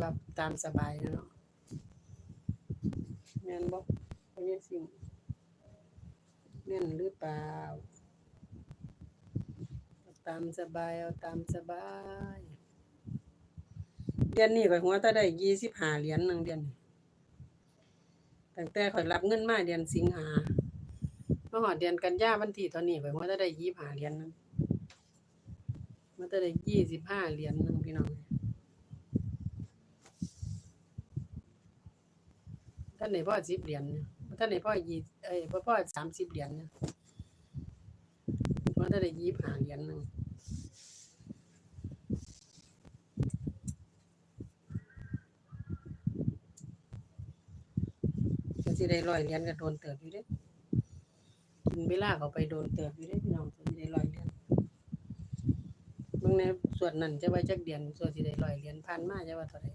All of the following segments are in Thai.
ว่าตามสบายเนาะแม่นบ่บ่ยังสิแม่นหรือเปล่า ตามสบายเอาตามสบายเดือนนี้ข่อยหัวตาได้25เหรียญหนึ่งเดือนตั้งแต่ข่อยรับเงินมาเดือนสิงหาเมาฮอดเดือนกันยาวันที่เท่านี้ข่อยหัวตาได้25เหรียญหนึงมันจะได้25เหรียญหนึงพี่น้องานไหนพ่อสิบเหรียญท่านไหนพ่อยี่เอ้ยพ่อพ่อสามสิบเหรียญเนี่ยว่าท่านได้ยี่สิบห้าเหรียญหนึงก็สิได้ร้อยเหรียญก็โดนเติบอยู่เด้กินเวลาเขาไปโดนเติบอยู่เด้พี่น้องก็สิได้ร้อยเหรียญบิ่งในส่วนนั้นจะไว้จักเดือนส่วนสิได้ร้อยเหรียญผ่านมาจะว่าเท่าใด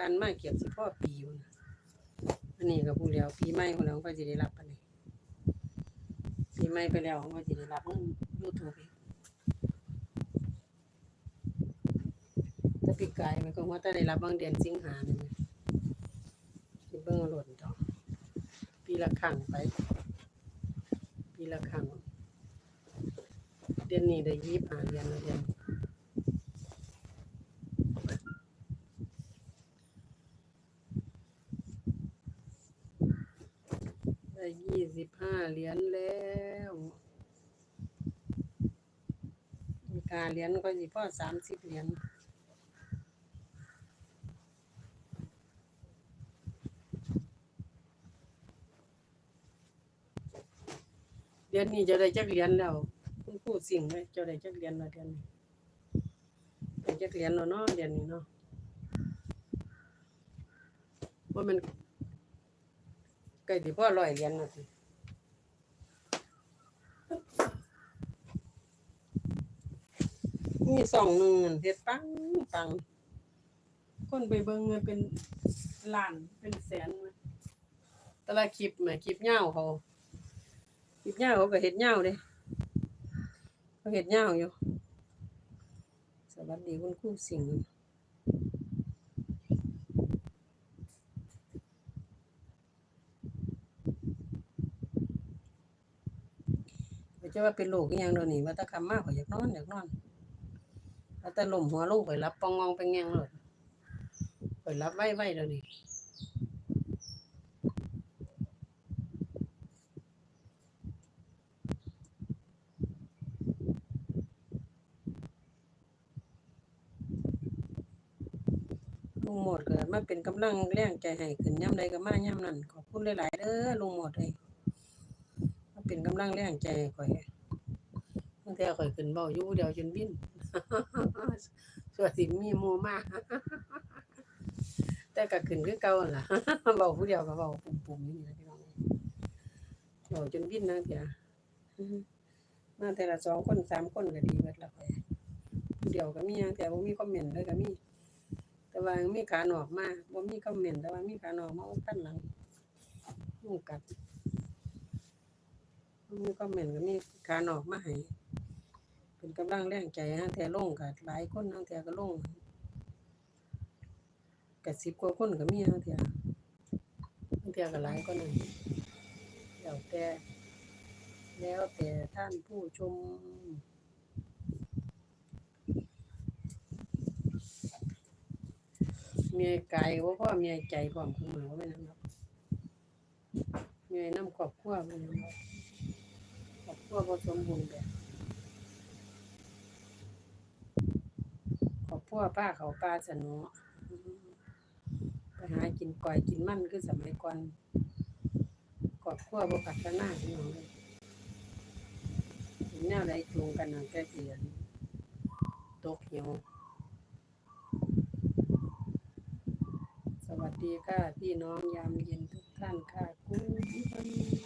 ผ่านมาเกือบสิพ่อปีอยู่นะอันนี้ก็ผู้แล้วปีใหม่คนแล้วก็สิได้รับอันนี้ปีใหม่ไปแล้วก็สิได้รับเงิน YouTube อีกแต่ปีกายมันก็ว่าแต่ได้รับบางเดือนสิงหาเนี่แหมสิเบิ่งเอาโลดดอปีละครั้งไป ปีละครั้งเดือนนี้ได้25เดือนละเดือน ได้ยี่ สิบห้าเหรียญแล้วมีกาเหรียญก็สิพ่อสามสิบเหรียญเดือนนี้จะได้จักเหรียญแล้วคุณครูสิ่งเลยจะได้จักเหรียญแล้วเดือนนี้ได้จักเหรียญแล้วเนาะเดือนนี้เนาะว่ามันใกล้สิพ่อร้อยเหรียญน่ะสิ มีสองหนึ่งอันเฮ็ดปังปังคนไปเบิ่งเงินเป็นล้านเป็นแสนเลยแต่ละคลิปแหมคลิปยาวเขาคลิปยาวเขาก็เฮ็ดยาวเด้เขาเฮ็ดยาวอยู่ สวัสดีคุณครูสิงห์จะว่าเป็นโรคอีหยังเดี๋ยวนี้ว่าแตะคำมากข่อยอยากนอนอยากนอน แต่ลมหัวลงข่อยรับปองงองไปแงงเลยข่อยรับไว้ไว้เดี๋ยวนี้ลุงหมดเก็มาเป็นกำลังแรงใจให้ขึ้นย่ำใดก็มาย่ำนั้นขอบคุณหลายๆเด้อลุงหมดเอ้ยมาเป็นกำลังแรงใจข่อยบางเทีข่อยขึ้นเบาอยู่เดียวจนวิ่น ส่วนสิมีหมู่มากแต่ก็ขึ้นคือเก่าล่ะเบาผู้เดียวก็เบาปุ่มๆนี่ล่ะพี่น้องเบาจนวิ่นนะเถียมาแต่ละสองคนสามคนก็ดีเบิดละข่อยผู้เดียวก็มีหยังแต่บ่ามีคอมเมนต์เลยก็มี แต่ว่ามีขาหนอกมาบ่มีคอมเมนต์แต่ว่ามีขาหนอกมาอุดกั้นหลังงูกัดมีคอมเมนต์ก็มีขาหนอกมาให้ เป็นกำลังแรงใจฮะแต่ลงก็หลายคนฮะแต่ก็ลงก็10กว่าคนก็มีฮะแต่บางเทื่ก็หลายกว่านั้นแล้วแต่แล้วแต่ท่านผู้ชมเมียไก่ว่าพ่อเมียใจพร้อมคุณหมอไว้นั่นเนาะเมียน้ำครอบครัวไว้นั่นเนาะครอบครัวบ่สมบูรณ์แบบ ครอบครัวป้าเขาป้าสนออืมไปหากินก่อยกินมันคือสมัยก่อนครอบครัวบ่พัฒนาพี่น้องเลยเห็นแนวใดตรงกันนั่นแต่เสียนตกเหี่ยวสวัสดีค่ะพี่น้องยามเย็นทุกท่านค่ะคุณ